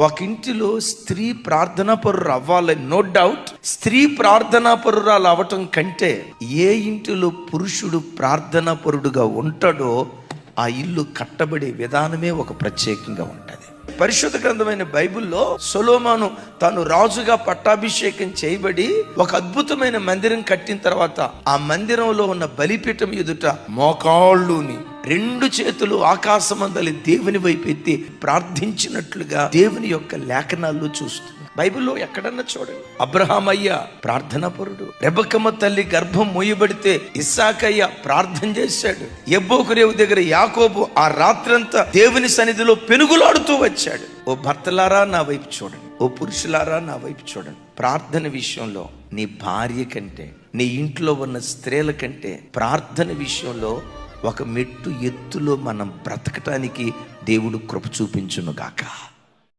ఒక ఇంటిలో స్త్రీ ప్రార్థనా పరురు అవ్వాలని నో డౌట్ స్త్రీ ప్రార్థనా పరురాలు అవ్వటం కంటే ఏ ఇంటిలో పురుషుడు ప్రార్థనా పరుడుగా ఉంటాడో ఆ ఇల్లు కట్టబడే విధానమే ఒక ప్రత్యేకంగా ఉంటుంది. పరిశుద్ధ గ్రంథమైన బైబిల్లో సొలోమాను తాను రాజుగా పట్టాభిషేకం చేయబడి ఒక అద్భుతమైన మందిరం కట్టిన తర్వాత ఆ మందిరంలో ఉన్న బలిపీఠం ఎదుట మోకాళ్ళుని రెండు చేతులు ఆకాశమందలి దేవుని వైపు ఎత్తి ప్రార్థించినట్లుగా దేవుని యొక్క లేఖనాల్లో చూస్తుంది. బైబిల్లో ఎక్కడన్నా చూడండి. అబ్రహాం అయ్య ప్రార్థనా పరుడు రెబకమ్మ తల్లి గర్భం మోయబడితే ఇస్సాకయ్య ప్రార్థన చేశాడు. ఎబ్బోకురేవు దగ్గర యాకోబు ఆ రాత్రంతా దేవుని సన్నిధిలో పెనుగులాడుతూ వచ్చాడు. ఓ భర్తలారా నా వైపు చూడండి. ఓ పురుషులారా నా వైపు చూడండి. ప్రార్థన విషయంలో నీ భార్య కంటే నీ ఇంట్లో ఉన్న స్త్రీల కంటే ప్రార్థన విషయంలో ఒక మెట్టు ఎత్తులో మనం బ్రతకటానికి దేవుడు కృప చూపించునుగాక.